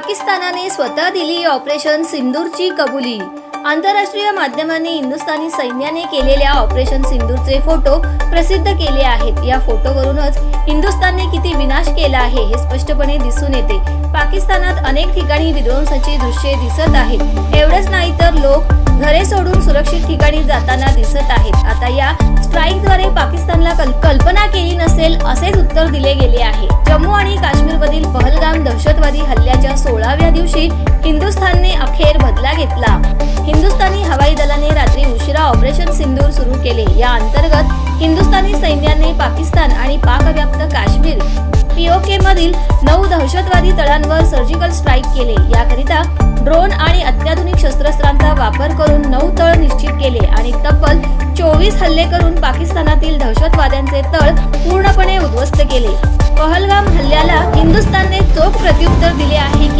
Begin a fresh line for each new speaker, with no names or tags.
पाकिस्तानाने स्वतः दिली ऑपरेशन सिंदूरची कबुली. आंतरराष्ट्रीय माध्यमांनी हिंदुस्थानी सैन्याने केलेल्या ऑपरेशन सिंदूरचे फोटो प्रसिद्ध केले आहेत. या फोटोवरूनच हिंदुस्थानने किती विनाश केला आहे हे स्पष्टपणे दिसून येते. पाकिस्तानात अनेक ठिकाणी विध्वंसाची दृश्ये दिसत आहेत. एवढंच नाही तर लोक घरे सोडून सुरक्षित ठिकाणी जाताना दिसत आहेत. आता या स्ट्राईकद्वारे पाकिस्तानला कल्पना केली नसेल असेच उत्तर दिले गेले आहे. सोळाव्या दिवशी हिंदुस्थानने अखेर बदला घेतला. हिंदुस्थानी हवाई दलाने रात्री उशिरा ऑपरेशन सिंदूर सुरू केले. या अंतर्गत हिंदुस्थानी सैन्याने पाकिस्तान आणि पाकव्याप्त काश्मीर पीओके मधील नऊ दहशतवादी तळांवर सर्जिकल स्ट्राईक केले. याकरिता ड्रोन आणि अत्याधुनिक शस्त्रास्त्रांचा वापर करून नऊ तळ निश्चित केले आणि तब्बल चोवीस हल्ले करून पाकिस्तानातील दहशतवाद्यांचे तळ पूर्णपणे उद्ध्वस्त केले. पहलगाम हल्ल्याला हिंदुस्थानने चोख प्रत्युत्तर दिले आहे की